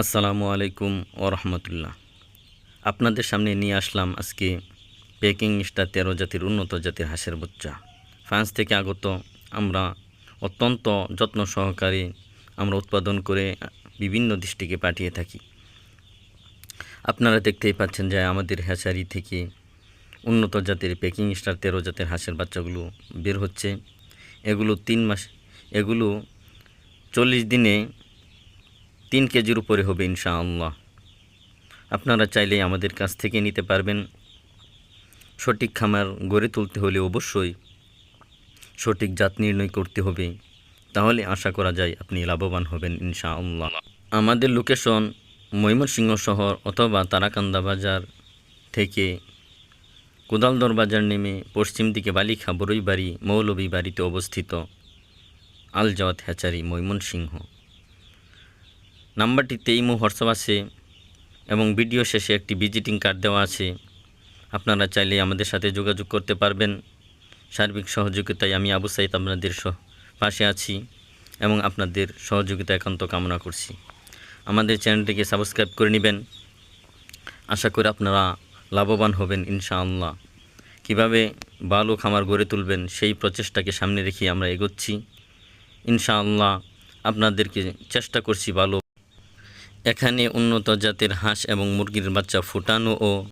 আসসালামু আলাইকুম ও রহমতুল্লাহ। আপনাদের সামনে নিয়ে আসলাম আজকে পেকিং স্টার তেরো জাতির উন্নত জাতির হাঁসের বাচ্চা। ফ্রান্স থেকে আগত আমরা অত্যন্ত যত্ন সহকারে আমরা উৎপাদন করে বিভিন্ন দৃষ্টিকে পাঠিয়ে থাকি। আপনারা দেখতেই পাচ্ছেন যে আমাদের হ্যাচারি থেকে উন্নত জাতের পেকিং স্টার তেরো জাতের হাঁসের বাচ্চাগুলো বের হচ্ছে। এগুলো তিন মাস, এগুলো চল্লিশ দিনে তিন কেজির উপরে হবে ইনশাআল্লাহ। আপনারা চাইলে আমাদের কাছ থেকে নিতে পারবেন। সঠিক খামার গড়ে তুলতে হলে অবশ্যই সঠিক জাত নির্ণয় করতে হবে। তাহলে আশা করা যায় আপনি লাভবান হবেন ইনশাআল্লাহ। আমাদের লোকেশন ময়মনসিংহ শহর অথবা তারাকান্দা বাজার থেকে কোদালদর বাজার নেমে পশ্চিম দিকে বালিখা বড়ইবাড়ি মৌলবী বাড়িতে অবস্থিত আলজাওয়াত হ্যাচারি ময়মনসিংহ। নাম্বারটিতে ইমো, হোয়াটসঅ্যাপ আছে এবং ভিডিও শেষে একটি ভিজিটিং কার্ড দেওয়া আছে। আপনারা চাইলে আমাদের সাথে যোগাযোগ করতে পারবেন। সার্বিক সহযোগিতায় আমি আবু সাইদ আপনাদের পাশে আছি এবং আপনাদের সহযোগিতা একান্ত কামনা করছি। আমাদের চ্যানেলটিকে সাবস্ক্রাইব করে নেবেন। আশা করি আপনারা লাভবান হবেন ইনশাআল্লাহ। কীভাবে ভালো খামার গড়ে তুলবেন সেই প্রচেষ্টাকে সামনে রেখে আমরা এগোচ্ছি। ইনশাআল্লাহ আপনাদেরকে চেষ্টা করছি ভালো এখানে উন্নত জাতের হাঁস এবং মুরগির বাচ্চা ফুটানো ও